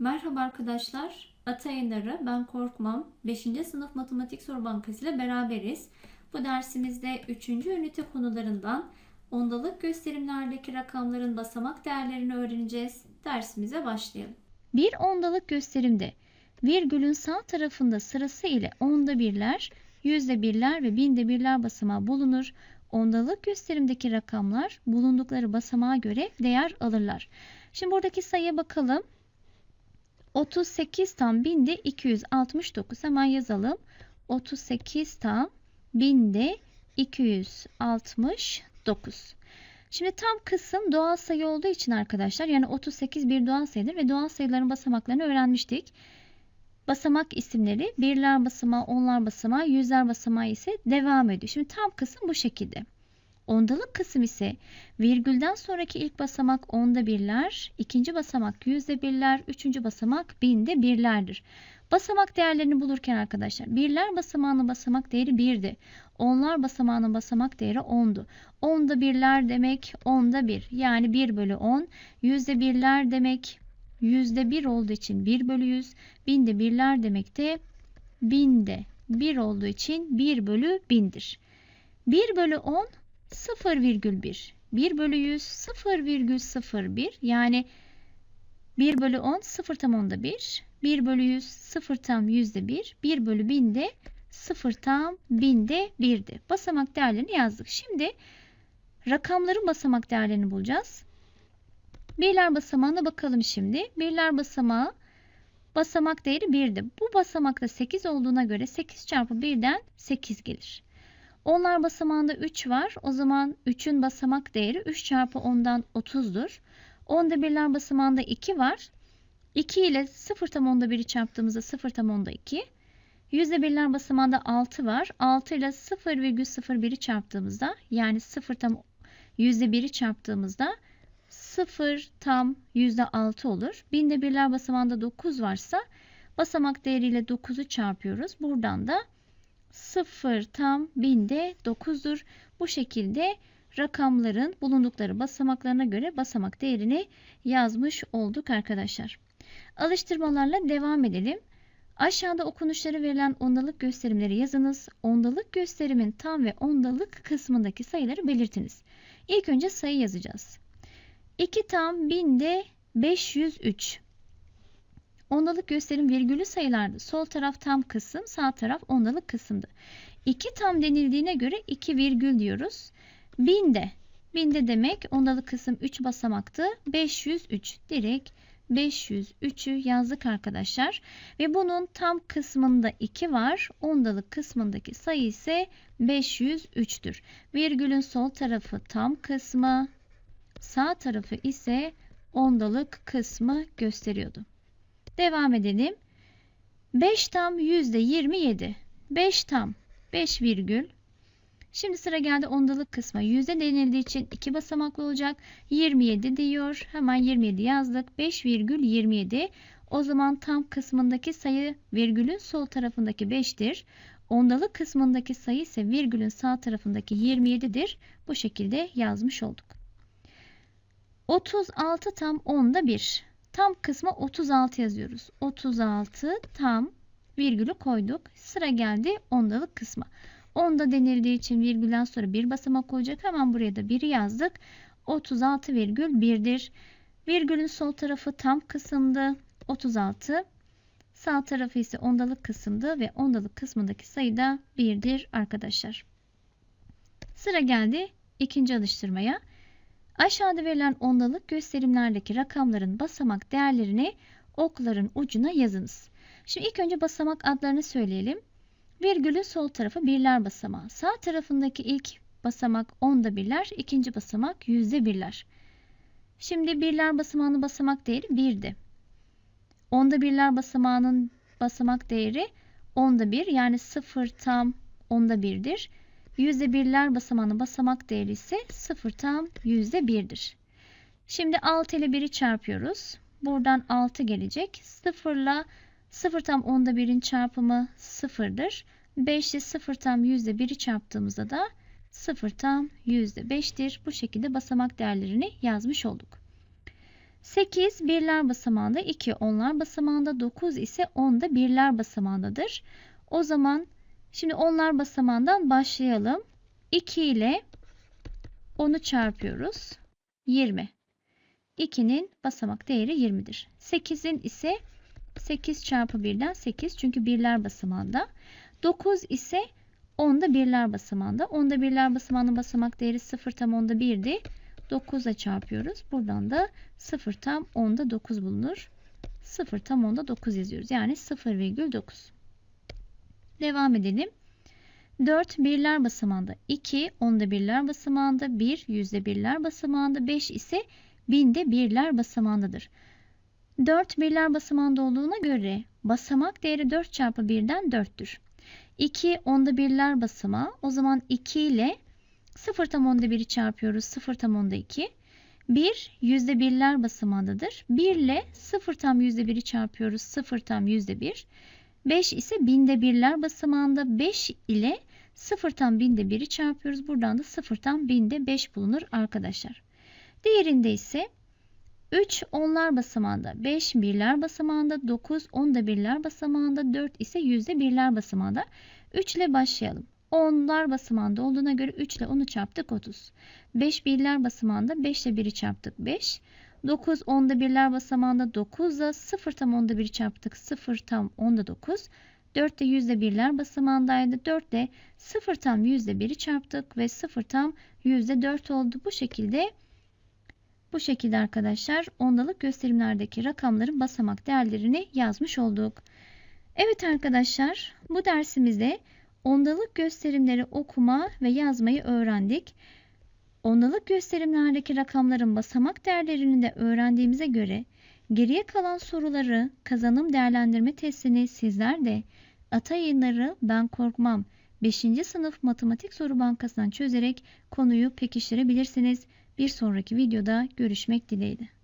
Merhaba arkadaşlar. Atayınları ben korkmam. 5. sınıf matematik soru bankası ile beraberiz. Bu dersimizde 3. ünite konularından ondalık gösterimlerdeki rakamların basamak değerlerini öğreneceğiz. Dersimize başlayalım. Bir ondalık gösterimde virgülün sağ tarafında sırası ile onda birler, yüzde birler ve binde birler basamağı bulunur. Ondalık gösterimdeki rakamlar bulundukları basamağa göre değer alırlar. Şimdi buradaki sayıya bakalım. 38 tam binde 269 hemen yazalım. 38 tam binde 269. Şimdi tam kısım doğal sayı olduğu için arkadaşlar yani 38 bir doğal sayıdır ve doğal sayıların basamaklarını öğrenmiştik. Basamak isimleri birler basamağı, onlar basamağı, yüzler basamağı ise devam ediyor. Şimdi tam kısım bu şekilde. Ondalık kısım ise virgülden sonraki ilk basamak onda birler, ikinci basamak yüzde birler, üçüncü basamak binde birlerdir. Basamak değerlerini bulurken arkadaşlar birler basamağının basamak değeri 1'di. Onlar basamağının basamak değeri 10'du. Onda birler demek onda bir yani 1 bölü 10. Yüzde birler demek yüzde bir olduğu için 1 bölü 100. Binde birler demek de binde 1 olduğu için 1 bölü 1000'dir. 1 bölü 10 0,1. 1 bölü 100 0,01 yani 1 bölü 10 0 tam onda 1. 1 bölü 100 0 tam yüzde 1. 1 bölü 1000 de 0 tam binde 1'di. Basamak değerlerini yazdık. Şimdi rakamların basamak değerlerini bulacağız. Birler basamağına bakalım şimdi. Birler basamağı basamak değeri 1'di. Bu basamakta 8 olduğuna göre 8 çarpı 1'den 8 gelir. Onlar basamağında 3 var. O zaman 3'ün basamak değeri 3 çarpı 10'dan 30'dur. Onda birler basamağında 2 var. 2 ile 0 tam onda 1'i çarptığımızda 0 tam onda 2. Yüzde birler basamağında 6 var. 6 ile 0,01'i çarptığımızda yani 0 tam yüzde 1'i çarptığımızda 0 tam yüzde 6 olur. Binde birler basamağında 9 varsa basamak değeriyle 9'u çarpıyoruz. Buradan da 0 tam binde 9'dur. Bu şekilde rakamların bulundukları basamaklarına göre basamak değerini yazmış olduk arkadaşlar. Alıştırmalarla devam edelim. Aşağıda okunuşları verilen ondalık gösterimleri yazınız. Ondalık gösterimin tam ve ondalık kısmındaki sayıları belirtiniz. İlk önce sayı yazacağız. 2 tam binde 503. Ondalık gösterim virgülü sayılardı. Sol taraf tam kısım, sağ taraf ondalık kısımdı. 2 tam denildiğine göre 2 virgül diyoruz. Binde, binde demek ondalık kısım 3 basamaktı. 503 direkt 503'ü yazdık arkadaşlar. Ve bunun tam kısmında 2 var. Ondalık kısmındaki sayı ise 503'tür. Virgülün sol tarafı tam kısmı, sağ tarafı ise ondalık kısmı gösteriyordu. Devam edelim. 5 tam yüzde 27. 5 tam 5 virgül. Şimdi sıra geldi ondalık kısma. Yüzde denildiği için iki basamaklı olacak. 27 diyor. Hemen 27 yazdık. 5 virgül 27. O zaman tam kısmındaki sayı virgülün sol tarafındaki 5'tir. Ondalık kısmındaki sayı ise virgülün sağ tarafındaki 27'dir. Bu şekilde yazmış olduk. 36 tam onda 1. Tam kısma 36 yazıyoruz. 36 tam virgülü koyduk. Sıra geldi ondalık kısma. Onda denildiği için virgülden sonra bir basamak olacak. Hemen buraya da 1'i yazdık. 36 virgül 1'dir. Virgülün sol tarafı tam kısımdı. 36. Sağ tarafı ise ondalık kısımdı ve ondalık kısmındaki sayı da 1'dir arkadaşlar. Sıra geldi ikinci alıştırmaya. Aşağıda verilen ondalık gösterimlerdeki rakamların basamak değerlerini okların ucuna yazınız. Şimdi ilk önce basamak adlarını söyleyelim. Virgülün sol tarafı birler basamağı. Sağ tarafındaki ilk basamak onda birler, ikinci basamak yüzde birler. Şimdi birler basamağının basamak değeri 1'di. Onda birler basamağının basamak değeri onda bir yani 0 tam onda birdir. Yüzde birler basamağının basamak değeri ise 0 tam yüzde birdir. Şimdi 6 ile 1'i çarpıyoruz. Buradan 6 gelecek. 0 ile 0 tam onda 1'in çarpımı 0'dır. 5 ile 0 tam yüzde 1'i çarptığımızda da 0 tam yüzde 5'tir. Bu şekilde basamak değerlerini yazmış olduk. 8 birler basamağında, 2 onlar basamağında, 9 ise 10 da birler basamağındadır. O zaman şimdi onlar basamağından başlayalım. 2 ile 10'u çarpıyoruz. 20. 2'nin basamak değeri 20'dir. 8'in ise 8 çarpı 1'den 8 çünkü birler basamağında. 9 ise 10'da birler basamağında. 10'da birler basamağının basamak değeri 0 tam 10'da 1'di. 9'a çarpıyoruz. Buradan da 0 tam 10'da 9 bulunur. 0 tam 10'da 9 yazıyoruz. Yani 0,9. Devam edelim. 4 birler basamağında, 2 onda birler basamağında, 1 yüzde birler basamağında, 5 ise binde birler basamağındadır. 4 birler basamağında olduğuna göre basamak değeri 4 çarpı 1'den 4'tür. 2 onda birler basamağı. O zaman 2 ile 0 tam onda 1'i çarpıyoruz. 0 tam onda 2. 1 yüzde birler basamağındadır. 1 ile 0 tam yüzde 1'i çarpıyoruz. 0 tam yüzde 1. 5 ise binde birler basamağında 5 ile 0 tam binde 1'i çarpıyoruz. Buradan da 0 tam binde 5 bulunur arkadaşlar. Diğerinde ise 3 onlar basamağında, 5 birler basamağında, 9 onda birler basamağında, 4 ise yüzde birler basamağında. 3 ile başlayalım. Onlar basamağında olduğuna göre 3 ile 10'u çarptık 30. 5 birler basamağında 5 ile 1'i çarptık 5. 9 onda birler basamağında 9 ile 0 tam onda 1'i çarptık 0 tam onda 9. 4 de yüzde birler basamağındaydı. 4 de 0 tam yüzde 1'i çarptık ve 0 tam yüzde 4 oldu. Bu şekilde bu şekilde arkadaşlar ondalık gösterimlerdeki rakamların basamak değerlerini yazmış olduk. Evet arkadaşlar bu dersimizde ondalık gösterimleri okuma ve yazmayı öğrendik. Ondalık gösterimlerdeki rakamların basamak değerlerini de öğrendiğimize göre geriye kalan soruları kazanım değerlendirme testini sizler de Ata Yayınları Ben Korkmam 5. sınıf matematik soru bankasından çözerek konuyu pekiştirebilirsiniz. Bir sonraki videoda görüşmek dileğiyle.